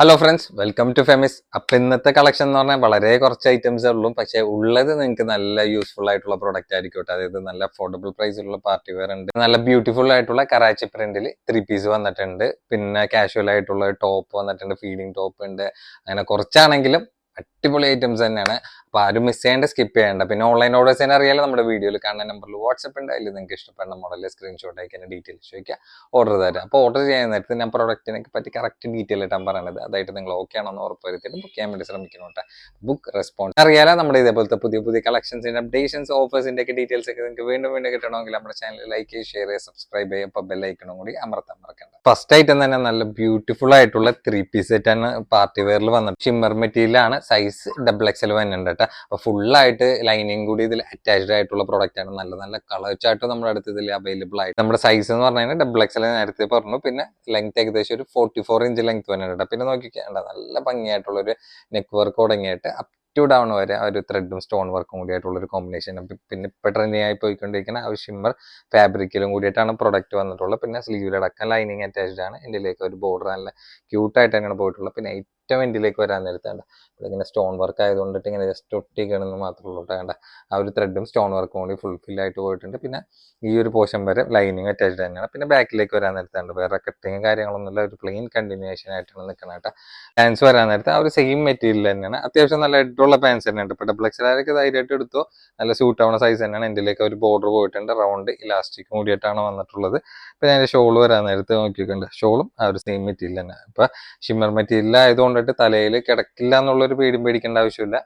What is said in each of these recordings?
Hello friends welcome to ഫെമിസ് അപ്പം ഇന്നത്തെ കളക്ഷൻ എന്ന് പറഞ്ഞാൽ വളരെ കുറച്ച് ഐറ്റംസ് ഉള്ളൂ. പക്ഷേ ഉള്ളത് നിങ്ങൾക്ക് നല്ല യൂസ്ഫുൾ ആയിട്ടുള്ള പ്രോഡക്റ്റ് ആയിരിക്കും അതായത് നല്ല അഫോർഡബിൾ പ്രൈസിലുള്ള പാർട്ടി വെയർ ഉണ്ട്. നല്ല ബ്യൂട്ടിഫുൾ ആയിട്ടുള്ള കറാച്ചി പ്രിന്റിൽ ത്രീ പീസ് വന്നിട്ടുണ്ട്. പിന്നെ കാഷ്വൽ ആയിട്ടുള്ള ടോപ്പ് വന്നിട്ടുണ്ട്. ഫീഡിങ് ടോപ്പ് ഉണ്ട്. അങ്ങനെ കുറച്ചാണെങ്കിലും അടിപൊളി ഐറ്റംസ് തന്നെയാണ്. അപ്പൊ ആരും മിസ് ചെയ്യേണ്ട സ്കിപ്പ് ചെയ്യേണ്ട. പിന്നെ ഓൺലൈൻ ഓർഡേഴ്സ് തന്നെ അറിയാലോ നമ്മുടെ വീഡിയോയിൽ കാണുന്ന നമ്പറിൽ വാട്സപ്പ് ഉണ്ട് അതിൽ നിങ്ങൾക്ക് ഇഷ്ടപ്പെടുന്ന മോഡലിൽ സ്ക്രീൻഷോട്ട് അയക്കാൻ ഡീറ്റെയിൽസ് ചോദിക്കുക. ഓർഡർ തരാം. അപ്പോൾ ഓർഡർ ചെയ്യുന്ന നേരത്ത് ഞാൻ പ്രോഡക്റ്റിനെ പറ്റി കറക്റ്റ് ഡീറ്റെയിൽ ആയിട്ടാണ് പറയണത്. അതായിട്ട് നിങ്ങൾ ഓക്കെ ആണെന്ന് ഉറപ്പ് വരുത്തിയിട്ട് ബുക്ക് ചെയ്യാൻ വേണ്ടി ശ്രമിക്കുന്നുണ്ട് ബുക്ക് റെസ്പോൺസ് അറിയാലോ നമ്മുടെ ഇതേപോലത്തെ പുതിയ പുതിയ കളക്ഷൻസിന്റെ അപ്ഡേഷൻസ് ഓഫേഴ്സിന്റെ ഒക്കെ ഡീറ്റെയിൽസ് ഒക്കെ നിങ്ങൾക്ക് വീണ്ടും വീണ്ടും കിട്ടണമെങ്കിൽ നമ്മുടെ ചാനൽ ലൈക്ക് ചെയ്യുക ഷെയർ ചെയ്യുക. സബ്സ്ക്രൈബ് ചെയ്യുക അപ്പോൾ ബെല്ലൈക്കണം കൂടി അമർത്താൻ മറക്കണ്ട. ഫസ്റ്റ് ഐറ്റം തന്നെ നല്ല ബ്യൂട്ടിഫുൾ ആയിട്ടുള്ള ത്രീ പീസ് സെറ്റ് ആണ്. പാർട്ടി വെയറിൽ വന്നത് ഷിമ്മർ മെറ്റീരിയലാണ് സൈസ് ഡബിൾ എക്സൽ വരുന്നുണ്ട് കേട്ടോ. അപ്പോൾ ഫുള്ളായിട്ട് ലൈനിങ് കൂടി ഇതിൽ അറ്റാച്ച്ഡ് ആയിട്ടുള്ള പ്രോഡക്റ്റ് ആണ്. നല്ല നല്ല കളർ ചാർട്ട് നമ്മുടെ അടുത്ത് ഇതിൽ അവൈലബിൾ ആയിട്ട്. നമ്മുടെ സൈസ് എന്ന് പറഞ്ഞു കഴിഞ്ഞാൽ ഡബിൾ എക്സൽ നേരത്തെ പറഞ്ഞു. പിന്നെ ലെങ്ത് ഏകദേശം ഒരു ഫോർട്ടി ഫോർ ഇഞ്ച് ലെങ്ത് വരുന്നുണ്ട് പിന്നെ നോക്കിക്കേണ്ട നല്ല ഭംഗിയായിട്ടുള്ള ഒരു നെക്ക് വർക്ക് തുടങ്ങിയിട്ട് അപ് ടു ഡൗൺ വരെ ഒരു ത്രെഡും സ്റ്റോൺ വർക്കും കൂടി ആയിട്ടുള്ള ഒരു കോമ്പിനേഷൻ പിന്നെ ഇപ്പൊ ട്രെൻഡിങ് ആയി പോയിക്കൊണ്ടിരിക്കുന്ന ആ ഷിമ്മർ ഫാബ്രിക്കിലും കൂടിയിട്ടാണ് പ്രൊഡക്റ്റ് വന്നിട്ടുള്ളത്. പിന്നെ സ്ലീവിലടക്കം ലൈനിങ് അറ്റാച്ച്ഡ് ആണ്. ഇതിലേക്ക് ഒരു ബോർഡർ നല്ല ക്യൂട്ടായിട്ട് അങ്ങനെ പോയിട്ടുള്ളത്. പിന്നെ ഏറ്റവും മിനിറ്റിലേക്ക് വരാൻ നേരത്തേണ്ട ഇങ്ങനെ സ്റ്റോൺ വർക്ക് ആയതുകൊണ്ടിട്ട് ഇങ്ങനെ ജസ്റ്റ് ഒട്ടിക്കണമെന്ന് മാത്രമേ ഉള്ളൂ വേണ്ട ആ ഒരു ത്രെഡും സ്റ്റോൺ വർക്കും കൂടി ഫുൾഫിൽ ആയിട്ട് പോയിട്ടുണ്ട്. പിന്നെ ഈ ഒരു പോർഷൻ വരെ ലൈനിങ് അറ്റാച്ച്ഡ് തന്നെയാണ്. പിന്നെ ബാക്കിലേക്ക് വരാൻ നേരത്തേണ്ട വേറെ കട്ടിങ് കാര്യങ്ങളൊന്നുമില്ല. ഒരു പ്ലെയിൻ കണ്ടിന്യൂഷൻ ആയിട്ടാണ് നിൽക്കുന്നത് കേട്ടോ. പാൻസ് വരാൻ നേരത്തെ ആ ഒരു സെയിം മെറ്റീരിയൽ തന്നെയാണ്. അത്യാവശ്യം നല്ല ഇട്ടുള്ള പാൻസ് തന്നെയുണ്ട്. ഇപ്പോൾ ഡബിൾ എക്സലാരൊക്കെ ധൈര്യമായിട്ട് എടുത്തോ? നല്ല സൂട്ട് ആവുന്ന സൈസ് തന്നെയാണ്. എന്റെലേക്ക് ഒരു ബോർഡർ പോയിട്ടുണ്ട്. റൗണ്ട് ഇലാസ്റ്റിക് കൂടിയിട്ടാണ് വന്നിട്ടുള്ളത്. പിന്നെ അതിന്റെ ഷോൾ വരാൻ നേരത്തെ നോക്കിയിട്ടുണ്ട് ഷോളും ആ ഒരു സെയിം മെറ്റീരിയൽ തന്നെ. ഇപ്പൊ ഷിമ്മർ മെറ്റീരിയൽ ആയതുകൊണ്ടിട്ട് തലയിൽ കിടക്കില്ല എന്നുള്ളൊരു പേടിയും പേടിക്കേണ്ട ആവശ്യമില്ല.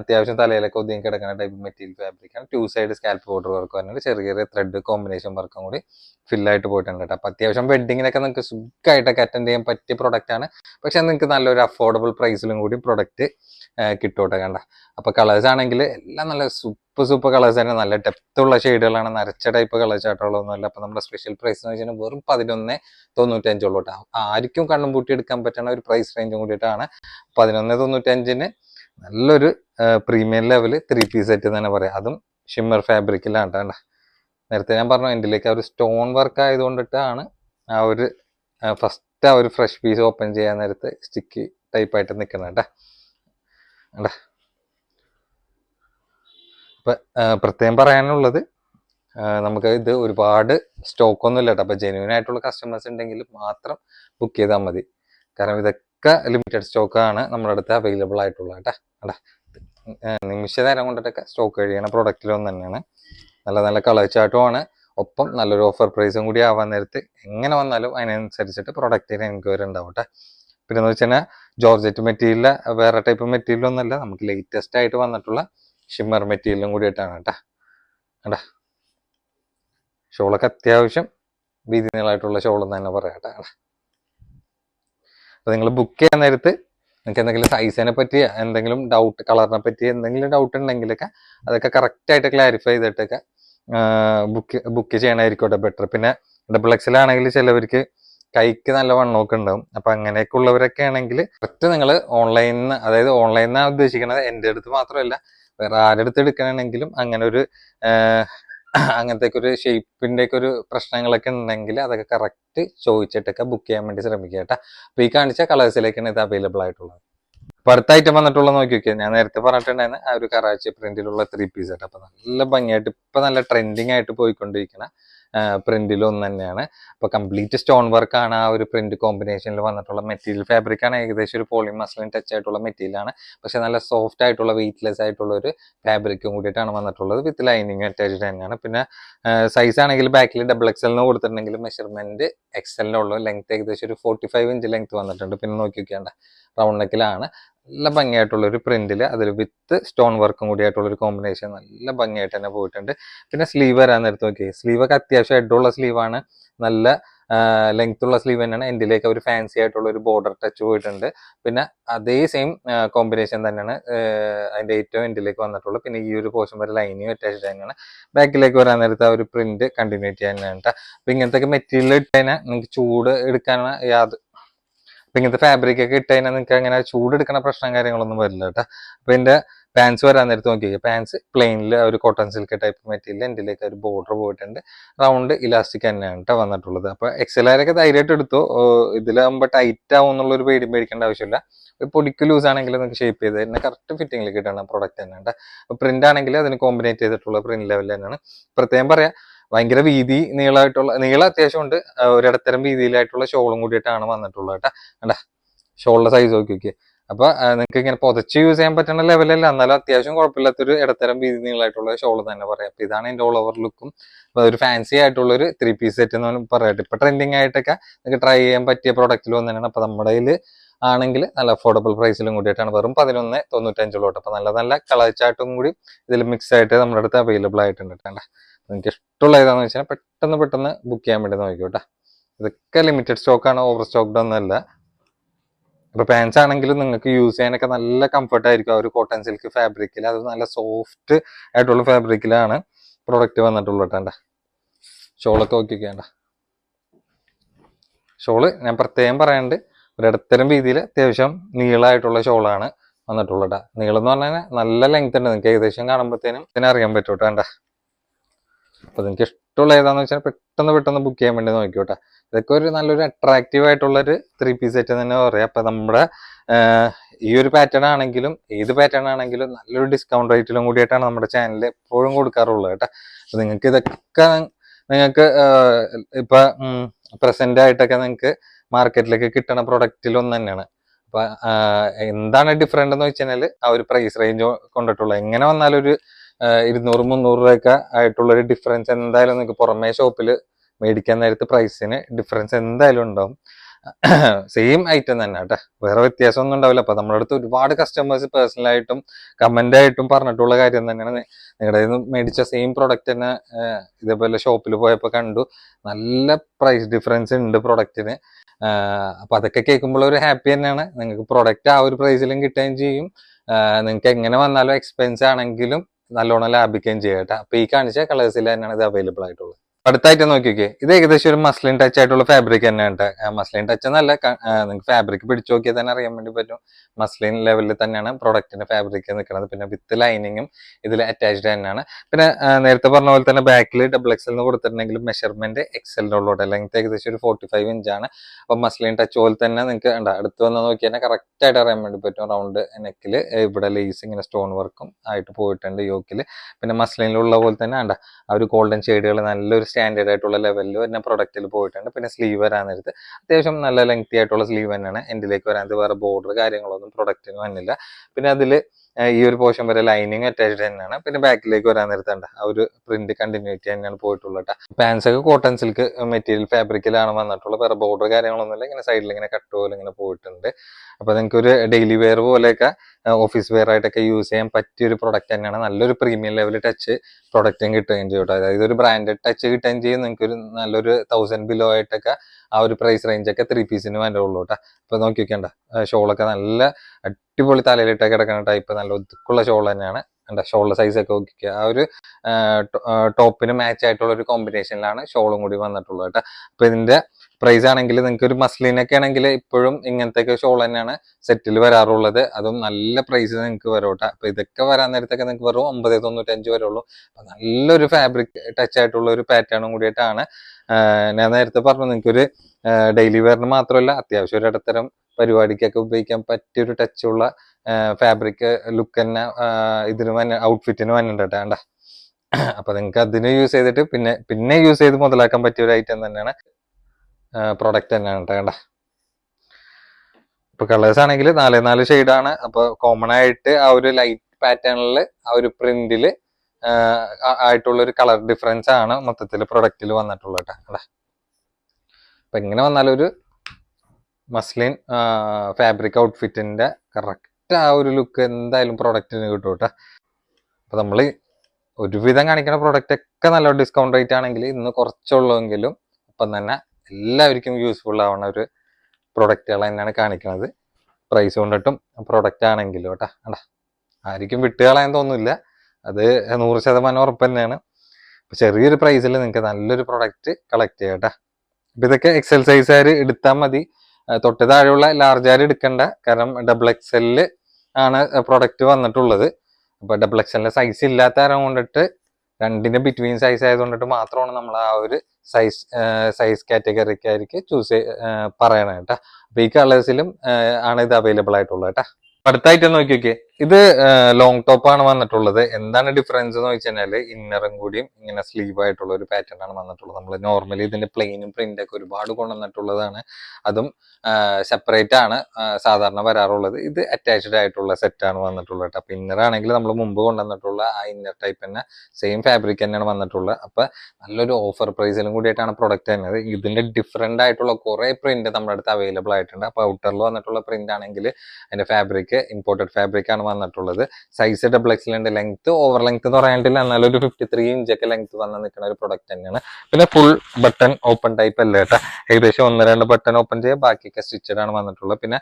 അത്യാവശ്യം തലയിലൊക്കെ ഒതുങ്ങി കിടക്കുന്ന ടൈപ്പ് മെറ്റീരിയൽ ഫാബ്രിക് ആണ്. Two side scallop border work വരുന്നുണ്ട് ചെറിയ ചെറിയ ത്രെഡ് കോമ്പിനേഷൻ വർക്കും കൂടി ഫില്ലായിട്ട് പോയിട്ടുണ്ട് കേട്ടോ അപ്പൊ അത്യാവശ്യം വെഡിങ്ങിനൊക്കെ നിങ്ങൾക്ക് സുഖമായിട്ടൊക്കെ അറ്റൻഡ് ചെയ്യാൻ പറ്റിയ പ്രൊഡക്റ്റ് ആണ്. പക്ഷെ നിങ്ങൾക്ക് നല്ലൊരു അഫോർഡബിൾ പ്രൈസിലും കൂടി പ്രൊഡക്റ്റ് കിട്ടോട്ടെ കണ്ട. അപ്പൊ കളേഴ്സ് ആണെങ്കിൽ എല്ലാം നല്ല സൂപ്പർ സൂപ്പർ കളേഴ്സ് തന്നെ. നല്ല ഡെപ്ത് ഉള്ള ഷെയ്ഡുകളാണ് നരച്ച ടൈപ്പ് കളേഴ്സ് ആയിട്ടുള്ളതൊന്നുമല്ല അപ്പൊ നമ്മുടെ സ്പെഷ്യൽ പ്രൈസ് എന്ന് വെച്ചാൽ വെറും പതിനൊന്ന് തൊണ്ണൂറ്റഞ്ചുള്ളൂ കേട്ടോ ആർക്കും കണ്ണും പൂട്ടി എടുക്കാൻ പറ്റുന്ന ഒരു പ്രൈസ് റേഞ്ചും കൂടിയിട്ടാണ് പതിനൊന്ന് തൊണ്ണൂറ്റഞ്ചിന് നല്ലൊരു premium level three piece set തന്നെ പറയാം. അതും ഷിമ്മർ ഫാബ്രിക്കിലാണ് കേട്ടോ നേരത്തെ ഞാൻ പറഞ്ഞു എന്റെലേക്ക് ആ ഒരു സ്റ്റോൺ വർക്ക് ആയതുകൊണ്ടിട്ടാണ് ആ ഒരു ഫസ്റ്റ് ആ ഒരു ഫ്രഷ് പീസ് ഓപ്പൺ ചെയ്യാൻ നേരത്ത് സ്റ്റിക്ക് ടൈപ്പ് ആയിട്ട് നിൽക്കുന്നത് കേട്ടോ ഇപ്പൊ പ്രത്യേകം പറയാനുള്ളത് നമുക്ക് ഇത് ഒരുപാട് സ്റ്റോക്ക് ഒന്നും ഇല്ല കേട്ടോ അപ്പൊ ജെന്യൂൻ ആയിട്ടുള്ള കസ്റ്റമേഴ്സ് ഉണ്ടെങ്കിൽ മാത്രം ബുക്ക് ചെയ്താൽ മതി. കാരണം ഇതൊക്കെ ലിമിറ്റഡ് സ്റ്റോക്ക് ആണ് നമ്മുടെ അടുത്ത് അവൈലബിൾ ആയിട്ടുള്ളത് കേട്ടോ. കേട്ടാ നിമിഷ നേരം കൊണ്ടിട്ടൊക്കെ സ്റ്റോക്ക് കഴിയണ പ്രൊഡക്റ്റിലൊന്നും തന്നെയാണ്. നല്ല നല്ല കളർ ചാട്ടുമാണ് ഒപ്പം നല്ലൊരു ഓഫർ പ്രൈസും കൂടി ആവാൻ നേരത്ത് എങ്ങനെ വന്നാലും അതിനനുസരിച്ചിട്ട് പ്രൊഡക്റ്റിന് എൻക്വയറി ഉണ്ടാവും കേട്ടോ. പിന്നെ എന്ന് വെച്ച് കഴിഞ്ഞാൽ ജോർജറ്റ് മെറ്റീരിയൽ വേറെ ടൈപ്പ് മെറ്റീരിയൽ ഒന്നല്ല നമുക്ക് ലേറ്റസ്റ്റ് ആയിട്ട് വന്നിട്ടുള്ള ഷിമ്മർ മെറ്റീരിയലും കൂടിയിട്ടാണ് കേട്ടാ. കേട്ടാ ഷോളൊക്കെ അത്യാവശ്യം വീതി നീളമായിട്ടുള്ള ഷോൾ എന്ന് തന്നെ പറയാം കേട്ടാ. അപ്പൊ നിങ്ങൾ ബുക്ക് ചെയ്യാൻ നേരത്ത് നിങ്ങൾക്ക് എന്തെങ്കിലും സൈസിനെ പറ്റി എന്തെങ്കിലും ഡൗട്ട് കളറിനെ പറ്റി എന്തെങ്കിലും ഡൗട്ട് ഉണ്ടെങ്കിലൊക്കെ അതൊക്കെ കറക്റ്റ് ആയിട്ട് ക്ലാരിഫൈ ചെയ്തിട്ടൊക്കെ ബുക്ക് ബുക്ക് ചെയ്യണമായിരിക്കോട്ടെ ബെറ്റർ പിന്നെ ഡബിൾ എക്സിലാണെങ്കിൽ ചിലവർക്ക് കൈക്ക് നല്ല വണ്ണമൊക്കെ ഉണ്ടാവും. അപ്പൊ അങ്ങനെയൊക്കെ ഉള്ളവരൊക്കെ ആണെങ്കിൽ കറക്റ്റ് നിങ്ങൾ ഓൺലൈനിൽ അതായത് ഓൺലൈനിൽ നിന്നാണ് ഉദ്ദേശിക്കുന്നത് എന്റെ അടുത്ത് മാത്രമല്ല വേറെ ആരുടെ അടുത്ത് എടുക്കണമെങ്കിലും അങ്ങനെ ഒരു അങ്ങനത്തെ ഒരു ഷേപ്പിന്റെ ഒക്കെ ഒരു പ്രശ്നങ്ങളൊക്കെ ഉണ്ടെങ്കിൽ അതൊക്കെ കറക്റ്റ് ചോദിച്ചിട്ടൊക്കെ ബുക്ക് ചെയ്യാൻ വേണ്ടി ശ്രമിക്കുക കേട്ടോ. അപ്പൊ ഈ കാണിച്ച കളേഴ്സിലേക്കാണ് ഇത് അവൈലബിൾ ആയിട്ടുള്ളത്. അപ്പൊ അടുത്ത ഐറ്റം വന്നിട്ടുള്ള നോക്കി നോക്കിയാൽ ഞാൻ നേരത്തെ പറഞ്ഞിട്ടുണ്ടായിരുന്നു ആ ഒരു കറാച്ചി പ്രിന്റിലുള്ള ത്രീ പീസ് ആയിട്ട് അപ്പൊ നല്ല ഭംഗിയായിട്ട് ഇപ്പൊ നല്ല ട്രെൻഡിങ് ആയിട്ട് പോയിക്കൊണ്ടിരിക്കുന്ന ഒന്ന് തന്നെയാണ്. അപ്പൊ കംപ്ലീറ്റ് സ്റ്റോൺ വർക്ക് ആണ് ആ ഒരു പ്രിന്റ് കോമ്പിനേഷനിൽ വന്നിട്ടുള്ള മെറ്റീരിയൽ ഫാബ്രിക് ആണ് ഏകദേശം ഒരു പോളി മസ്ലിൻ ടച്ച് ആയിട്ടുള്ള മെറ്റീരിയൽ ആണ്. പക്ഷെ നല്ല സോഫ്റ്റ് ആയിട്ടുള്ള വെയിറ്റ്ലെസ് ആയിട്ടുള്ള ഒരു ഫാബ്രിക്കും കൂടിയിട്ടാണ് വന്നിട്ടുള്ളത് വിത്ത് ലൈനിങ് അറ്റാച്ച്ഡ് തന്നെയാണ്. പിന്നെ സൈസ് ആണെങ്കിൽ ബാക്കിൽ ഡബിൾ എക്സലിന് കൊടുത്തിട്ടുണ്ടെങ്കിൽ മെഷർമെന്റ് എക്സലിനുള്ള ലെങ്ത് ഏകദേശം ഒരു ഫോർട്ടി ഫൈവ് ഇഞ്ച് ലെങ്ത് വന്നിട്ടുണ്ട്. പിന്നെ നോക്കി നോക്കിയാണ്ട റൗണ്ട് നെക്കിലാണ് നല്ല ഭംഗിയായിട്ടുള്ള ഒരു പ്രിന്റിൽ അതിൽ വിത്ത് സ്റ്റോൺ വർക്കും കൂടി ആയിട്ടുള്ള ഒരു കോമ്പിനേഷൻ നല്ല ഭംഗിയായിട്ട് തന്നെ പോയിട്ടുണ്ട്. പിന്നെ സ്ലീവ് വരാൻ നേരത്ത് നോക്കി സ്ലീവൊക്കെ അത്യാവശ്യം ഹെഡുള്ള സ്ലീവാണ് നല്ല ലെങ്ത് ഉള്ള സ്ലീവ് തന്നെയാണ്. എന്റെലേക്ക് ഒരു ഫാൻസി ആയിട്ടുള്ള ഒരു ബോർഡർ ടച്ച് പോയിട്ടുണ്ട്. പിന്നെ അതേ സെയിം കോമ്പിനേഷൻ തന്നെയാണ് അതിന്റെ ഏറ്റവും എൻഡിലേക്ക് വന്നിട്ടുള്ളത്. പിന്നെ ഈ ഒരു പോർഷൻ വരെ ലൈനിങ് അറ്റാച്ച്ഡ് തന്നെയാണ്. ബാക്കിലേക്ക് വരാൻ നേരത്തെ ആ ഒരു പ്രിന്റ് കണ്ടിന്യൂ ചെയ്യാൻ തന്നെയാണ് അപ്പം ഇങ്ങനത്തെ മെറ്റീരിയൽ ഇട്ട് കഴിഞ്ഞാൽ നിങ്ങൾക്ക് ചൂട് എടുക്കാനുള്ള യാതൊരു അപ്പൊ ഇങ്ങനത്തെ ഫാബ്രിക് ഒക്കെ ഇട്ട് കഴിഞ്ഞാൽ നിങ്ങൾക്ക് അങ്ങനെ ചൂടെടുക്കണ പ്രശ്നം കാര്യങ്ങളൊന്നും വരില്ല കേട്ടോ. അപ്പൊ എന്റെ പാൻസ് വരാൻ നേരത്ത് നോക്കി പാൻസ് പ്ലെയിനിൽ ഒരു കോട്ടൺ സിൽക്ക് ടൈപ്പ് മെറ്റീരിയൽ എന്റെലേക്ക് ഒരു ബോർഡർ പോയിട്ടുണ്ട്. റൗണ്ട് ഇലാസ്റ്റിക് തന്നെയാണ് കേട്ടോ വന്നിട്ടുള്ളത്. അപ്പൊ എക്സലാരൊക്കെ ധൈര്യമായിട്ട് എടുത്തു. ഇതിലാകുമ്പോൾ ടൈറ്റ് ആവും എന്നുള്ള ഒരു പേടി പേടിക്കേണ്ട ആവശ്യമില്ല. പൊടിക്ക് ലൂസ് ആണെങ്കിൽ നിങ്ങൾക്ക് ഷേപ്പ് ചെയ്ത് തന്നെ കറക്റ്റ് ഫിറ്റിംഗിൽ കിട്ടണം പ്രോഡക്റ്റ് തന്നെയാണ് അപ്പൊ പ്രിന്റ് ആണെങ്കിൽ അതിന് കോമ്പിനേറ്റ് ചെയ്തിട്ടുള്ള പ്രിന്റ് ലെവൽ തന്നെയാണ്. പ്രത്യേകം പറയാം ഭയങ്കര വീതി നീളമായിട്ടുള്ള നീളം അത്യാവശ്യം ഉണ്ട്. ഒരിടത്തരം വീതിയിലായിട്ടുള്ള ഷോളും കൂടിയിട്ടാണ് വന്നിട്ടുള്ളത് കേട്ടോ. കണ്ടാ ഷോളിന്റെ സൈസ് നോക്കി നോക്കിയേ. അപ്പൊ നിങ്ങൾക്ക് ഇങ്ങനെ പുതച്ച് യൂസ് ചെയ്യാൻ പറ്റുന്ന ലെവലല്ല എന്നാലും അത്യാവശ്യം കുഴപ്പമില്ലാത്തൊരു ഇടത്തരം വീതി നീളമായിട്ടുള്ള ഷോൾ തന്നെ പറയാം. അപ്പൊ ഇതാണ് എന്റെ ഓൾ ഓവർ ലുക്കും ഒരു ഫാൻസി ആയിട്ടുള്ള ഒരു ത്രീ പീസ് സെറ്റ് എന്ന് പറയട്ടെ ഇപ്പൊ ട്രെൻഡിങ് ആയിട്ടൊക്കെ നിങ്ങൾക്ക് ട്രൈ ചെയ്യാൻ പറ്റിയ പ്രൊഡക്റ്റിൽ വന്നതാണ്. അപ്പൊ നമ്മുടെ ആണെങ്കിൽ നല്ല അഫോർഡബിൾ പ്രൈസിലും കൂടിയിട്ടാണ്. വെറും പതിനൊന്ന് തൊണ്ണൂറ്റഞ്ചിലോട്ട് അപ്പൊ നല്ല നല്ല കളർ ചാർട്ടും കൂടി ഇതിൽ മിക്സ് ആയിട്ട് നമ്മുടെ അടുത്ത് അവൈലബിൾ ആയിട്ടുണ്ട് കേട്ടോ. നിങ്ങൾക്ക് ഇഷ്ടമുള്ള ഏതാണെന്ന് വെച്ചാൽ പെട്ടെന്ന് പെട്ടെന്ന് ബുക്ക് ചെയ്യാൻ വേണ്ടി നോക്കിക്കോട്ടെ ഇതൊക്കെ ലിമിറ്റഡ് സ്റ്റോക്ക് ആണ് ഓവർ സ്റ്റോക്ക്ഡ് ഒന്നല്ല ഇപ്പൊ പാൻസ് ആണെങ്കിലും നിങ്ങൾക്ക് യൂസ് ചെയ്യാനൊക്കെ നല്ല കംഫർട്ട് ആയിരിക്കും. ആ ഒരു കോട്ടൺ സിൽക്ക് ഫാബ്രിക്കിൽ അത് നല്ല സോഫ്റ്റ് ആയിട്ടുള്ള ഫാബ്രിക്കിലാണ് പ്രൊഡക്റ്റ് വന്നിട്ടുള്ളത് കേട്ടോ ഷോളൊക്കെ നോക്കിക്കേണ്ട ഷോൾ ഞാൻ പ്രത്യേകം പറയാണ്ട് ഒരു ഇടത്തരം രീതിയിൽ അത്യാവശ്യം നീളമായിട്ടുള്ള ഷോളാണ് വന്നിട്ടുള്ളത് നീളം എന്ന് പറഞ്ഞാൽ നല്ല ലെങ്ത് ഉണ്ട്. നിങ്ങൾക്ക് ഏകദേശം കാണുമ്പോഴത്തേനും ഇതിനറിയാൻ അറിയാൻ പറ്റും കേട്ടോ കണ്ടാ. അപ്പൊ നിങ്ങൾക്ക് ഇഷ്ടമുള്ള ഏതാന്ന് വെച്ചാൽ പെട്ടെന്ന് പെട്ടെന്ന് ബുക്ക് ചെയ്യാൻ വേണ്ടി നോക്കിക്കോട്ടെ. ഇതൊക്കെ ഒരു നല്ലൊരു അട്രാക്റ്റീവ് ആയിട്ടുള്ള ഒരു ത്രീ പീസ് സെറ്റ് തന്നെ പറയാം. അപ്പൊ നമ്മുടെ ഈ ഒരു പാറ്റേൺ ആണെങ്കിലും ഏത് പാറ്റേൺ ആണെങ്കിലും നല്ലൊരു ഡിസ്കൗണ്ട് റേറ്റിലും കൂടിയിട്ടാണ് നമ്മുടെ ചാനലിൽ എപ്പോഴും കൊടുക്കാറുള്ളത് കേട്ടോ. അപ്പോൾ നിങ്ങൾക്ക് ഇതൊക്കെ നിങ്ങൾക്ക് ഇപ്പൊ പ്രസന്റ് ആയിട്ടൊക്കെ നിങ്ങൾക്ക് മാർക്കറ്റിലേക്ക് കിട്ടണ പ്രൊഡക്റ്റിൽ ഒന്ന് തന്നെയാണ്. അപ്പൊ എന്താണ് ഡിഫറെന്റ് എന്ന് വെച്ചാൽ ആ ഒരു പ്രൈസ് റേഞ്ച് കൊണ്ടിട്ടുള്ളത്. എങ്ങനെ വന്നാലൊരു ഇരുന്നൂറ് മുന്നൂറ് രൂപയൊക്കെ ആയിട്ടുള്ള ഒരു ഡിഫറൻസ് എന്തായാലും നിങ്ങൾക്ക് പുറമേ ഷോപ്പിൽ മേടിക്കാൻ നേരത്തെ പ്രൈസിന് ഡിഫറൻസ് എന്തായാലും ഉണ്ടാവും. സെയിം ഐറ്റം തന്നെ കേട്ടോ. വേറെ വ്യത്യാസമൊന്നും ഉണ്ടാവില്ല. അപ്പൊ നമ്മുടെ അടുത്ത് ഒരുപാട് കസ്റ്റമേഴ്സ് പേഴ്സണൽ ആയിട്ടും കമന്റ് ആയിട്ടും പറഞ്ഞിട്ടുള്ള കാര്യം തന്നെയാണ്. നിങ്ങളുടെ നിന്ന് മേടിച്ച സെയിം പ്രൊഡക്റ്റ് തന്നെ ഇതേപോലെ ഷോപ്പിൽ പോയപ്പോൾ കണ്ടു. നല്ല പ്രൈസ് ഡിഫറൻസ് ഉണ്ട് പ്രൊഡക്റ്റിന് അപ്പൊ അതൊക്കെ കേൾക്കുമ്പോൾ ഒരു ഹാപ്പി തന്നെയാണ്. നിങ്ങൾക്ക് പ്രൊഡക്റ്റ് ആ ഒരു പ്രൈസിലും കിട്ടുകയും ചെയ്യും. നിങ്ങൾക്ക് എങ്ങനെ വന്നാലും എക്സ്പെൻസ് ആണെങ്കിലും നല്ലോണം ലാഭിക്കുകയും ചെയ്യാം കേട്ടോ അപ്പൊ ഈ കാണിച്ച കളേഴ്സിൽ തന്നെയാണ് ഇത് അവൈലബിൾ ആയിട്ടുള്ളത്. അടുത്തായിട്ട് നോക്കിക്കേ. ഇത് ഏകദേശം ഒരു മസ്ലിൻ ടച്ച് ആയിട്ടുള്ള ഫാബ്രിക് തന്നെയാണ് മസ്ലിൻ ടച്ച് എന്നല്ല നിങ്ങൾക്ക് ഫാബ്രിക് പിടിച്ചു നോക്കിയാൽ തന്നെ അറിയാൻ വേണ്ടി പറ്റും. മസ്ലിൻ ലെവലിൽ തന്നെയാണ് പ്രൊഡക്റ്റിന്റെ ഫാബ്രിക് നിൽക്കുന്നത് പിന്നെ വിത്ത് ലൈനിങ്ങും ഇതിൽ അറ്റാച്ച്ഡ് തന്നെയാണ്. പിന്നെ നേരത്തെ പറഞ്ഞ പോലെ തന്നെ ബാക്കിൽ ഡബിൾ എക്സൽ എന്ന് കൊടുത്തിട്ടുണ്ടെങ്കിൽ മെഷർമെന്റ് എക്സലിന്റെ ഉള്ളോട്ട് ലെങ്ത് ഏകദേശം ഒരു ഫോർട്ടി ഫൈവ് ഇഞ്ചാണ് അപ്പൊ മസ്ലിൻ ടച്ച് പോലെ തന്നെ നിങ്ങൾക്ക് ഉണ്ട് അടുത്ത് വന്ന് നോക്കിയാൽ കറക്റ്റ് ആയിട്ട് അറിയാൻ വേണ്ടി പറ്റും. റൗണ്ട് നെക്കിൽ ഇവിടെ ലേസ് ഇങ്ങനെ സ്റ്റോൺ വർക്കും ആയിട്ട് പോയിട്ടുണ്ട് യോക്കിൽ പിന്നെ മസ്ലിനിലുള്ള പോലെ തന്നെ ഉണ്ട് ആ ഒരു ഗോൾഡൻ ഷെയ്ഡുകൾ നല്ലൊരു സ്റ്റാൻഡേർഡ് ആയിട്ടുള്ള ലെവലിൽ വരുന്ന പ്രൊഡക്റ്റിൽ പോയിട്ടുണ്ട്. പിന്നെ സ്ലീവ് വരാൻ നേരത്ത് അത്യാവശ്യം നല്ല ലെങ്തി ആയിട്ടുള്ള സ്ലീവ് തന്നെയാണ്. എന്റെലേക്ക് വരാൻ വേറെ ബോർഡർ കാര്യങ്ങളൊന്നും പ്രൊഡക്റ്റിന് വന്നില്ല. പിന്നെ അതിൽ ഈ ഒരു പോർഷൻ വരെ ലൈനിങ് അറ്റാച്ച്ഡ് തന്നെയാണ്. പിന്നെ ബാക്കിലേക്ക് വരാൻ നേരത്തുണ്ട് ആ ഒരു പ്രിന്റ് കണ്ടിന്യൂറ്റി തന്നെയാണ് പോയിട്ടുള്ളത് പാൻസ് ഒക്കെ കോട്ടൺ സിൽക്ക് മെറ്റീരിയൽ ഫാബ്രിക്കിലാണ് വന്നിട്ടുള്ളത്. വേറെ ബോർഡർ കാര്യങ്ങളൊന്നുമില്ല. ഇങ്ങനെ സൈഡിൽ ഇങ്ങനെ കട്ട് പോലെ ഇങ്ങനെ പോയിട്ടുണ്ട്. അപ്പൊ നിങ്ങൾക്ക് ഒരു ഡെയിലി വെയർ പോലെയൊക്കെ ഓഫീസ് വെയർ ആയിട്ടൊക്കെ യൂസ് ചെയ്യാൻ പറ്റിയ ഒരു പ്രൊഡക്റ്റ് തന്നെയാണ്. നല്ലൊരു പ്രീമിയം ലെവൽ ടച്ച് പ്രൊഡക്റ്റും കിട്ടുകയും ചെയ്യും കേട്ടോ. അതായത് ഒരു ബ്രാൻഡഡ് ടച്ച് കിട്ടുകയും ചെയ്യും. നിങ്ങൾക്ക് ഒരു നല്ലൊരു തൗസൻഡ് ബിലോ ആയിട്ടൊക്കെ ആ ഒരു പ്രൈസ് റേഞ്ചൊക്കെ ത്രീ പീസിന് വേണ്ടുള്ളൂ കേട്ടോ. അപ്പൊ നോക്കി വെക്കണ്ട. ഷോളൊക്കെ നല്ല അടിപൊളി തലയിലിട്ട് കിടക്കുന്ന ടൈപ്പ് നല്ല ഒതുക്കുള്ള ഷോൾ തന്നെയാണ്. എന്താ ഷോൾഡർ സൈസ് ഒക്കെ നോക്കിക്കുക ആ ഒരു ടോപ്പിന് മാച്ച് ആയിട്ടുള്ള ഒരു കോമ്പിനേഷനിലാണ് ഷോളും കൂടി വന്നിട്ടുള്ളത് കേട്ടോ. അപ്പൊ ഇതിന്റെ പ്രൈസ് ആണെങ്കിൽ നിങ്ങൾക്ക് ഒരു മസ്ലിനൊക്കെ ആണെങ്കിൽ ഇപ്പോഴും ഇങ്ങനത്തെ ഷോൾ തന്നെയാണ് സെറ്റിൽ വരാറുള്ളത്. അതും നല്ല പ്രൈസ് നിങ്ങൾക്ക് വരും കേട്ടോ. അപ്പൊ ഇതൊക്കെ വരാൻ നേരത്തൊക്കെ നിങ്ങൾക്ക് വെറും ഒമ്പത് തൊണ്ണൂറ്റഞ്ച് അപ്പൊ നല്ലൊരു ഫാബ്രിക് ടച്ച് ആയിട്ടുള്ള ഒരു പാറ്റേണും കൂടിയിട്ടാണ് ഞാൻ നേരത്തെ പറഞ്ഞു നിങ്ങൾക്ക് ഒരു ഡെയിലി വെയറിന് മാത്രമല്ല അത്യാവശ്യം ഒരു ഇടത്തരം പരിപാടിക്കൊക്കെ ഉപയോഗിക്കാൻ പറ്റിയ ഒരു ടച്ചുള്ള ഫാബ്രിക് ലുക്ക് തന്നെ ഇതിന് വന്ന ഔട്ട്ഫിറ്റിന് വന്നിട്ടുണ്ട് വേണ്ട അപ്പൊ നിങ്ങൾക്ക് അതിന് യൂസ് ചെയ്തിട്ട് പിന്നെ പിന്നെ യൂസ് ചെയ്ത് മുതലാക്കാൻ പറ്റിയ ഒരു ഐറ്റം തന്നെയാണ് പ്രൊഡക്റ്റ് തന്നെയാണ് കേട്ടോ കണ്ട? ഇപ്പൊ കളേഴ്സ് ആണെങ്കിൽ നാല് നാല് ഷെയ്ഡാണ് അപ്പൊ കോമൺ ആയിട്ട് ആ ഒരു ലൈറ്റ് പാറ്റേണിൽ ആ ഒരു പ്രിന്റിൽ ആയിട്ടുള്ള ഒരു കളർ ഡിഫറൻസ് ആണ് മൊത്തത്തിൽ പ്രൊഡക്റ്റിൽ വന്നിട്ടുള്ളത് കേട്ടോ അപ്പൊ ഇങ്ങനെ വന്നാലൊരു മസ്ലിൻ ഫാബ്രിക് ഔട്ട്ഫിറ്റിന്റെ കറക്റ്റ് ആ ഒരു ലുക്ക് എന്തായാലും പ്രൊഡക്റ്റിന് കിട്ടും കേട്ടോ അപ്പൊ നമ്മൾ ഒരുവിധം കാണിക്കുന്ന പ്രൊഡക്റ്റ് ഒക്കെ നല്ല ഡിസ്കൗണ്ട് റേറ്റ് ആണെങ്കിൽ ഇന്ന് കുറച്ചുള്ളൂവെങ്കിലും അപ്പം തന്നെ എല്ലാവർക്കും യൂസ്ഫുൾ ആവുന്ന ഒരു പ്രൊഡക്റ്റുകൾ തന്നെയാണ് കാണിക്കുന്നത് പ്രൈസ് കൊണ്ടിട്ടും പ്രൊഡക്റ്റ് ആണെങ്കിലും കേട്ടോ. അടാ ആയിരിക്കും വിട്ട് കളയാൻ തോന്നില്ല. അത് നൂറ് ശതമാനം ഉറപ്പ് തന്നെയാണ്. അപ്പൊ ചെറിയൊരു പ്രൈസിൽ നിങ്ങൾക്ക് നല്ലൊരു പ്രൊഡക്റ്റ് കളക്ട് ചെയ്യാം കേട്ടോ. അപ്പോൾ ഇതൊക്കെ എക്സൽ സൈസുകാർ എടുത്താൽ മതി. തൊട്ട് താഴെയുള്ള ലാർജ് ആർ എടുക്കണ്ട. കാരണം ഡബിൾ എക്സലിൽ ആണ് പ്രൊഡക്റ്റ് വന്നിട്ടുള്ളത്. അപ്പൊ ഡബിൾ എക്സെല്ലിന്റെ സൈസ് ഇല്ലാത്ത തരം കൊണ്ടിട്ട് രണ്ടിന്റെ ബിറ്റ്വീൻ സൈസ് ആയതുകൊണ്ടിട്ട് മാത്രമാണ് നമ്മൾ ആ ഒരു സൈസ് സൈസ് കാറ്റഗറിക്കാർക്ക് ചൂസ് പറയണേ കേട്ടോ അപ്പൊ ഈ കളേഴ്സിലും ആണ് ഇത് അവൈലബിൾ ആയിട്ടുള്ളത് കേട്ടോ അടുത്തായിട്ട് നോക്കി നോക്കിയേ. ഇത് ലോങ് ആണ് വന്നിട്ടുള്ളത്. എന്താണ് ഡിഫറൻസ് എന്ന് വെച്ച് കഴിഞ്ഞാൽ ഇന്നറും കൂടിയും ഇങ്ങനെ സ്ലീവ് ആയിട്ടുള്ള ഒരു പാറ്റേൺ ആണ് വന്നിട്ടുള്ളത്. നമ്മൾ നോർമലി ഇതിന്റെ പ്ലെയിനും പ്രിന്റ് ഒക്കെ ഒരുപാട് കൊണ്ടുവന്നിട്ടുള്ളതാണ്. അതും സെപ്പറേറ്റ് ആണ് സാധാരണ വരാറുള്ളത്. ഇത് അറ്റാച്ച്ഡ് ആയിട്ടുള്ള സെറ്റ് ആണ് വന്നിട്ടുള്ളത് കേട്ടോ. അപ്പൊ ഇന്നർ ആണെങ്കിൽ നമ്മൾ മുമ്പ് കൊണ്ടുവന്നിട്ടുള്ള ആ ഇന്നർ ടൈപ്പ് തന്നെ സെയിം ഫാബ്രിക് തന്നെയാണ് വന്നിട്ടുള്ളത്. അപ്പൊ നല്ലൊരു ഓഫർ പ്രൈസിലും കൂടിയിട്ടാണ് പ്രൊഡക്റ്റ് തന്നത് ഇതിന്റെ ഡിഫറെന്റ് ആയിട്ടുള്ള കുറെ പ്രിന്റ് നമ്മുടെ അടുത്ത് അവൈലബിൾ ആയിട്ടുണ്ട്. അപ്പൊ ഔട്ടറിൽ വന്നിട്ടുള്ള പ്രിന്റ് ആണെങ്കിൽ അതിന്റെ ഫാബ്രിക് ഇമ്പോർട്ടഡ് ഫാബ്രിക് ആണ് വന്നിട്ടുള്ളത്. സൈസ് ഡബിൾ എക്സലുണ്ട് ലെങ്ത് ഓവർ ലെങ്ത് എന്ന് പറയാനില്ല എന്നാലും ഒരു ഫിഫ്റ്റി ത്രീ ഇഞ്ചൊക്കെ ലെങ്ത് വന്ന് നിൽക്കുന്ന ഒരു പ്രൊഡക്റ്റ് തന്നെയാണ്. പിന്നെ ഫുൾ ബട്ടൺ ഓപ്പൺ ടൈപ്പ് അല്ല കേട്ടോ ഏകദേശം ഒന്ന് രണ്ട് ബട്ടൺ ഓപ്പൺ ചെയ്യുക ബാക്കിയൊക്കെ സ്റ്റിച്ചഡ് ആണ് വന്നിട്ടുള്ളത്. പിന്നെ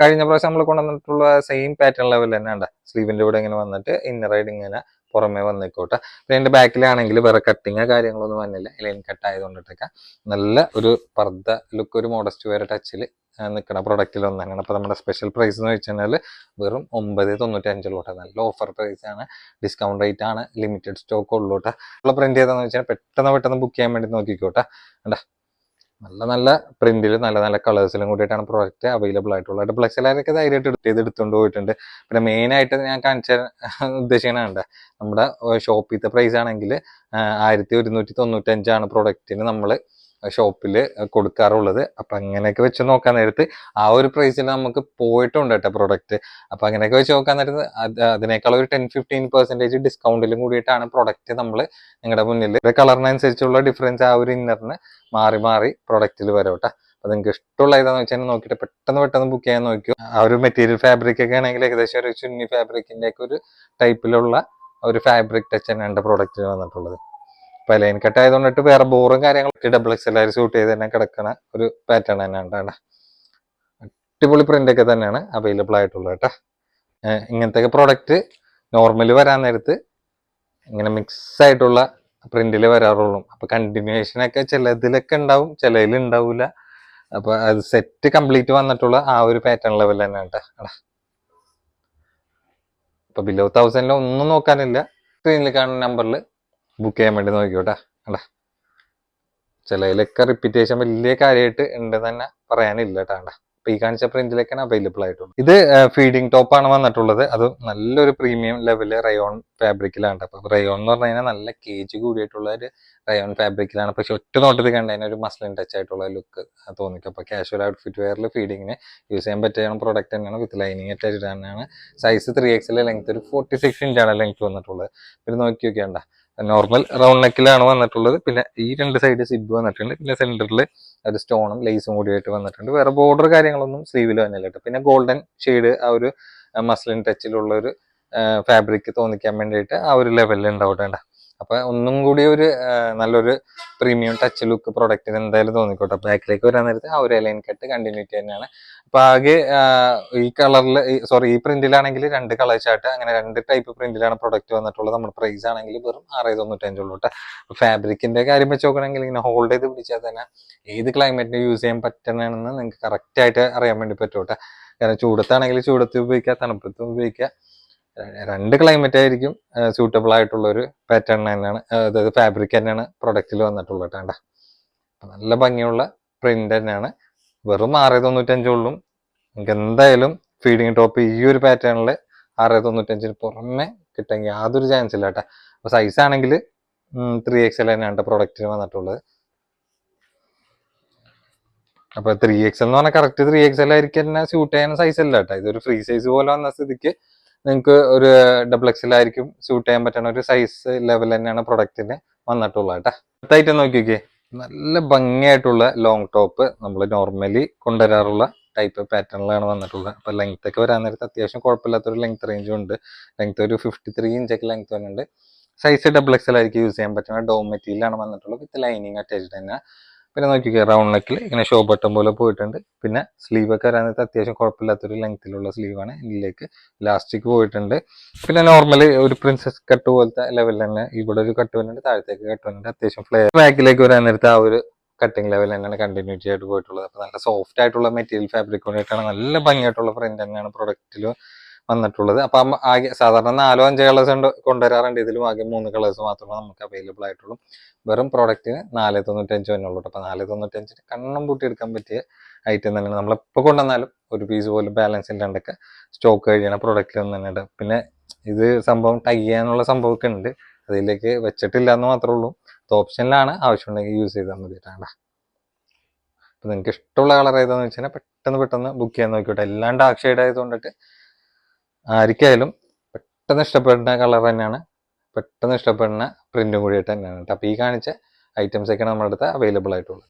കഴിഞ്ഞ പ്രാവശ്യം നമ്മൾ കൊണ്ടുവന്നിട്ടുള്ള സെയിം പാറ്റേൺ ലെവൽ തന്നെ ഉണ്ട് സ്ലീവിന്റെ കൂടെ ഇങ്ങനെ വന്നിട്ട് ഇന്നർ ആയിട്ട് ഇങ്ങനെ പുറമെ വന്നേക്കോട്ടെ. പിന്നെ അതിന്റെ ബാക്കിലാണെങ്കിൽ വേറെ കട്ടിങ് കാര്യങ്ങളൊന്നും വന്നില്ല. ലൈൻ കട്ട് ആയതുകൊണ്ടിട്ടൊക്കെ നല്ല ഒരു പർദ്ദ ലുക്ക് ഒരു മോഡസ്റ്റ് വേറെ ടച്ചിൽ നിൽക്കുന്ന പ്രൊഡക്റ്റിൽ ഒന്നാണ് അപ്പോൾ നമ്മുടെ സ്പെഷ്യൽ പ്രൈസ് എന്ന് വെച്ച് കഴിഞ്ഞാൽ വെറും ഒമ്പത് തൊണ്ണൂറ്റി അഞ്ചിലോട്ടെ നല്ല ഓഫർ പ്രൈസ് ആണ്. ഡിസ്കൗണ്ട് റേറ്റ് ആണ്. ലിമിറ്റഡ് സ്റ്റോക്ക് ഉള്ളൂട്ടെ ഉള്ള പ്രിന്റ് ചെയ്താന്ന് വെച്ചാൽ പെട്ടെന്ന് പെട്ടെന്ന് ബുക്ക് ചെയ്യാൻ വേണ്ടി നോക്കിക്കോട്ടെ കണ്ടാ? നല്ല നല്ല പ്രിന്റിൽ നല്ല നല്ല കളേഴ്സിലും കൂടിയിട്ടാണ് പ്രോഡക്റ്റ് അവൈലബിൾ ആയിട്ടുള്ളത് ഡബിൾ എല്ലാവരൊക്കെ ധൈര്യമായിട്ട് ചെയ്ത് എടുത്തുകൊണ്ട് പോയിട്ടുണ്ട്. പിന്നെ മെയിൻ ആയിട്ട് ഞാൻ കാണിച്ച ഉദ്ദേശിക്കണുണ്ട് നമ്മുടെ ഷോപ്പിലത്തെ പ്രൈസ് ആണെങ്കിൽ ആയിരത്തി ഒരുന്നൂറ്റി തൊണ്ണൂറ്റഞ്ചാണ് പ്രൊഡക്റ്റിന് നമ്മൾ ഷോപ്പിൽ കൊടുക്കാറുള്ളത്. അപ്പൊ അങ്ങനെയൊക്കെ വെച്ച് നോക്കാൻ നേരത്ത് ആ ഒരു പ്രൈസിൽ നമുക്ക് പോയിട്ടുണ്ട് കേട്ടോ പ്രൊഡക്റ്റ് അപ്പൊ അങ്ങനെയൊക്കെ വെച്ച് നോക്കാൻ നേരത്ത് അതിനേക്കാൾ ഒരു ടെൻ ഫിഫ്റ്റീൻ പെർസെന്റേജ് ഡിസ്കൗണ്ടിലും കൂടിയിട്ടാണ് പ്രൊഡക്റ്റ് നമ്മൾ നിങ്ങളുടെ മുന്നിൽ കളറിനനുസരിച്ചുള്ള ഡിഫറൻസ് ആ ഒരു ഇന്നറിന് മാറി മാറി പ്രൊഡക്റ്റിൽ വരും കേട്ടോ. അപ്പൊ നിങ്ങൾക്ക് ഇഷ്ടമുള്ള ഏതാന്ന് വെച്ചാൽ നോക്കിയിട്ട് പെട്ടെന്ന് പെട്ടെന്ന് ബുക്ക് ചെയ്യാൻ നോക്കിയോ ആ ഒരു മെറ്റീരിയൽ ഫാബ്രിക് ഒക്കെ ആണെങ്കിൽ ഏകദേശം ഒരു ചുന്നി ഫാബ്രിക്കിന്റെ ഒക്കെ ഒരു ടൈപ്പിലുള്ള ഒരു ഫാബ്രിക് ടച്ച് തന്നെയാണ് പ്രൊഡക്റ്റിൽ വന്നിട്ടുള്ളത്. ഇപ്പൊ ലൈൻ കട്ട് ആയതുകൊണ്ടിട്ട് വേറെ ബോറും കാര്യങ്ങളൊക്കെ ഡബിൾ എക്സ് എല്ലാവരും ഷൂട്ട് ചെയ്ത് തന്നെ കിടക്കണ ഒരു പാറ്റേൺ തന്നെയാണ് കേട്ടോ അടിപൊളി പ്രിന്റ് ഒക്കെ തന്നെയാണ് അവൈലബിൾ ആയിട്ടുള്ളത് കേട്ടോ ഇങ്ങനത്തെ പ്രോഡക്റ്റ് നോർമലി വരാൻ നേരത്ത് ഇങ്ങനെ മിക്സ് ആയിട്ടുള്ള പ്രിന്റിൽ വരാറുള്ളൂ. അപ്പൊ കണ്ടിന്യൂവേഷൻ ഒക്കെ ചിലതിലൊക്കെ ഉണ്ടാവും ചിലതിൽ അപ്പൊ അത് സെറ്റ് കംപ്ലീറ്റ് വന്നിട്ടുള്ള ആ ഒരു പാറ്റേൺ ലെവൽ തന്നെ കേട്ടോ ഇപ്പൊ ബിലോ തൗസൻഡിൽ ഒന്നും നോക്കാനില്ല. സ്ക്രീനിൽ കാണുന്ന നമ്പറിൽ ബുക്ക് ചെയ്യാൻ വേണ്ടി നോക്കിക്കോട്ടെ. അടാ ചിലതിലൊക്കെ റിപ്പീറ്റേഷൻ വലിയ കാര്യമായിട്ട് ഉണ്ട് തന്നെ പറയാനില്ല കേട്ടാ അപ്പൊ ഈ കാണിച്ച പ്രിന്റിലേക്കാണ് അവൈലബിൾ ആയിട്ടുള്ളത്. ഇത് ഫീഡിംഗ് ടോപ്പ് ആണ് വന്നിട്ടുള്ളത്. അത് നല്ലൊരു പ്രീമിയം ലെവൽ റയോൺ ഫാബ്രിക്കിലാണ് അപ്പൊ റയോൺ എന്ന് പറഞ്ഞു കഴിഞ്ഞാൽ നല്ല കേജ് കൂടിയിട്ടുള്ള ഒരു റയോൺ ഫാബ്രിക്കിലാണ് പക്ഷെ ഒറ്റ നോട്ടത്തിൽ കണ്ടതിന് ഒരു മസ്ലിൻ ടച്ച് ആയിട്ടുള്ള ലുക്ക് തോന്നിക്കും. അപ്പൊ കാഷ്വൽ ഔട്ട്ഫിറ്റ് വെയറിൽ ഫീഡിങ്ങിന് യൂസ് ചെയ്യാൻ പറ്റിയ പ്രോഡക്റ്റ് തന്നെയാണ് വിത്ത് ലൈനിങ് അറ്റാച്ച്ഡ് തന്നെയാണ്. സൈസ് ത്രീ എക്സിലെ ലെങ്ത് ഒരു ഫോർട്ടി സിക്സ് ഇഞ്ചാണ് ലെങ്ത് വന്നിട്ടുള്ളത്. പിന്നെ നോക്കി നോക്കിയാണ്ട നോർമൽ റൗണ്ട് നെക്കിലാണ് വന്നിട്ടുള്ളത്. പിന്നെ ഈ രണ്ട് സൈഡ് സിബ് വന്നിട്ടുണ്ട്. പിന്നെ സെന്ററിൽ ഒരു സ്റ്റോണും ലേസും കൂടിയായിട്ട് വന്നിട്ടുണ്ട്. വേറെ ബോർഡർ കാര്യങ്ങളൊന്നും സ്ലീവിൽ വന്നില്ല കേട്ടോ. പിന്നെ ഗോൾഡൻ ഷെയ്ഡ് ആ ഒരു മസ്ലിൻ ടച്ചിലുള്ള ഒരു ഫാബ്രിക് തോന്നിക്കാൻ വേണ്ടിയിട്ട് ആ ഒരു ലെവലിൽ ഉണ്ടാവട്ടെ അപ്പൊ ഒന്നും കൂടി ഒരു നല്ലൊരു പ്രീമിയം ടച്ച് ലുക്ക് പ്രൊഡക്റ്റിന് എന്തായാലും തോന്നിക്കോട്ടെ. ബാക്കിലേക്ക് വരാൻ നേരത്തെ ആ ഒരു ലൈൻ കട്ട് കണ്ടിന്യൂറ്റി തന്നെയാണ്. അപ്പൊ ആകെ ഈ കളറിൽ സോറി ഈ പ്രിന്റിലാണെങ്കിൽ രണ്ട് കളർ ചാർട്ട് അങ്ങനെ രണ്ട് ടൈപ്പ് പ്രിന്റിലാണ് പ്രൊഡക്റ്റ് വന്നിട്ടുള്ളത്. നമ്മുടെ പ്രൈസ് ആണെങ്കിൽ വെറും ആറ് തൊണ്ണൂറ്റഞ്ചുള്ളൂ കേട്ടോ. ഫാബ്രിക്കിന്റെ കാര്യം വെച്ച് നോക്കണമെങ്കിൽ ഇങ്ങനെ ഹോൾഡ് ചെയ്ത് പിടിച്ചാൽ തന്നെ ഏത് ക്ലൈമറ്റിന് യൂസ് ചെയ്യാൻ പറ്റണമെന്ന് നിങ്ങൾക്ക് കറക്റ്റ് ആയിട്ട് അറിയാൻ വേണ്ടി പറ്റും കേട്ടോ. കാരണം ചൂടത്താണെങ്കിൽ ചൂടത്ത് ഉപയോഗിക്കുക തണുപ്പത്ത് ഉപയോഗിക്കുക ര- രണ്ട് ക്ലൈമറ്റ് ആയിരിക്കും സ്യൂട്ടബിൾ ആയിട്ടുള്ള ഒരു പാറ്റേൺ തന്നെയാണ് അതായത് ഫാബ്രിക് തന്നെയാണ് പ്രൊഡക്റ്റിൽ വന്നിട്ടുള്ളത് കേട്ടോ നല്ല ഭംഗിയുള്ള പ്രിന്റ് തന്നെയാണ്. വെറും ആറ് തൊണ്ണൂറ്റഞ്ചുള്ളും നിങ്ങൾക്ക് എന്തായാലും ഫീഡിങ് ടോപ്പ് ഈ ഒരു പാറ്റേണിൽ ആറ് തൊണ്ണൂറ്റഞ്ചിന് പുറമെ കിട്ടാൻ യാതൊരു ചാൻസ് ഇല്ല കേട്ടോ സൈസ് ആണെങ്കിൽ ത്രീ എക്സ് എൽ തന്നെയാണ് പ്രൊഡക്റ്റിന് വന്നിട്ടുള്ളത്. അപ്പൊ ത്രീ എക്സ് എന്ന് പറഞ്ഞാൽ കറക്റ്റ് ത്രീ എക്സ് എൽ ആയിരിക്കും തന്നെ സ്യൂട്ട് ചെയ്യുന്ന സൈസ് അല്ല കേട്ടോ ഇതൊരു ഫ്രീ സൈസ് പോലെ വന്ന സ്ഥിതിക്ക് നിങ്ങൾക്ക് ഒരു ഡബിൾ എക്സിലായിരിക്കും സ്യൂട്ട് ചെയ്യാൻ പറ്റുന്ന ഒരു സൈസ് ലെവൽ തന്നെയാണ് പ്രൊഡക്റ്റിന് വന്നിട്ടുള്ളത് കേട്ടോ അടുത്തായിട്ട് നോക്കിക്കേ. നല്ല ഭംഗിയായിട്ടുള്ള ലോങ് ടോപ്പ് നമ്മൾ നോർമലി കൊണ്ടുവരാറുള്ള ടൈപ്പ് പാറ്റേണിലാണ് വന്നിട്ടുള്ളത്. അപ്പൊ ലെങ്ത് ഒക്കെ വരാൻ നേരത്തെ അത്യാവശ്യം കുഴപ്പമില്ലാത്തൊരു ലെങ്ത് റേഞ്ചും ഉണ്ട്. ലെങ്ത് ഒരു ഫിഫ്റ്റി ത്രീ ഇഞ്ചൊക്കെ ലെങ്ത് വരുന്നുണ്ട് സൈസ് ഡബിൾ എക്സൽ ആയിരിക്കും യൂസ് ചെയ്യാൻ പറ്റുന്ന ഡോ മെറ്റീരിയലാണ് വന്നിട്ടുള്ളത്. വിത്ത് ലൈനിങ് അറ്റാച്ച്ഡ് തന്നെ. പിന്നെ നോക്കിക്കോ റൗണ്ട് നെക്കിൽ ഇങ്ങനെ ഷോ ബട്ടൺ പോലെ പോയിട്ടുണ്ട്. പിന്നെ സ്ലീവ് ഒക്കെ വരാൻ നേരത്തെ അത്യാവശ്യം കുഴപ്പമില്ലാത്തൊരു ലെങ്ത്തിലുള്ള സ്ലീവാണ് ഇതിലേക്ക്. ലാസ്റ്റിക്ക് പോയിട്ടുണ്ട്. പിന്നെ നോർമൽ ഒരു പ്രിൻസസ് കട്ട് പോലത്തെ ലെവലിൽ തന്നെ ഇവിടെ ഒരു കട്ട് വരുന്നുണ്ട് താഴത്തേക്ക് കട്ട് വരുന്നുണ്ട് അത്യാവശ്യം ഫ്ലെയർ ബാക്കിലേക്ക് വരാൻ നേരത്തെ ആ ഒരു കട്ടിങ് ലെവൽ തന്നെയാണ് കണ്ടിന്യൂറ്റി ആയിട്ട് പോയിട്ടുള്ളത്. അപ്പൊ നല്ല സോഫ്റ്റ് ആയിട്ടുള്ള മെറ്റീരിയൽ ഫാബ്രിക് കൊണ്ടിട്ടാണ് നല്ല ഭംഗിയായിട്ടുള്ള ഫ്രണ്ട് തന്നെയാണ് പ്രൊഡക്റ്റിൽ വന്നിട്ടുള്ളത്. അപ്പം ആകെ സാധാരണ നാലോ അഞ്ചോ കളേഴ്സ് ഉണ്ട് കൊണ്ടുവരാറുണ്ട്. ഇതിലും ആകെ മൂന്ന് കളേഴ്സ് മാത്രമേ നമുക്ക് അവൈലബിൾ ആയിട്ടുള്ളൂ. വെറും പ്രോഡക്റ്റിന് നാല് തൊണ്ണൂറ്റഞ്ച് തന്നെ ഉള്ളൂ അപ്പം നാല് തൊണ്ണൂറ്റഞ്ചിന് കണ്ണം പൂട്ടി എടുക്കാൻ പറ്റിയ ഐറ്റം തന്നെയാണ്. നമ്മളിപ്പോൾ കൊണ്ടുവന്നാലും ഒരു പീസ് പോലും ബാലൻസ് ഇല്ലാണ്ടൊക്കെ സ്റ്റോക്ക് കഴിയണ പ്രോഡക്റ്റിൽ ഒന്നും തന്നെയാണ്. പിന്നെ ഇത് സംഭവം ടൈ ചെയ്യാനുള്ള സംഭവമൊക്കെ ഉണ്ട്. അതിലേക്ക് വെച്ചിട്ടില്ല എന്ന് മാത്രമേ ഉള്ളൂ. അത് ഓപ്ഷനിലാണ് ആവശ്യമുണ്ടെങ്കിൽ യൂസ് ചെയ്താൽ മതി കേട്ടോ അപ്പം നിങ്ങൾക്ക് ഇഷ്ടമുള്ള കളർ ഏതാണെന്ന് വെച്ചാൽ പെട്ടെന്ന് പെട്ടെന്ന് ബുക്ക് ചെയ്യാൻ നോക്കിയോട്ടെ എല്ലാം ഡാർക്ക് ഷെയ്ഡ് ആയതുകൊണ്ടിട്ട് ആർക്കായാലും പെട്ടെന്ന് ഇഷ്ടപ്പെടുന്ന കളർ തന്നെയാണ്. പെട്ടെന്ന് ഇഷ്ടപ്പെടുന്ന പ്രിന്റും കൂടിയിട്ട് തന്നെയാണ് കേട്ടോ. അപ്പോൾ ഈ കാണിച്ച ഐറ്റംസ് ഒക്കെ നമ്മുടെ അടുത്ത് അവൈലബിൾ ആയിട്ടുള്ളത്.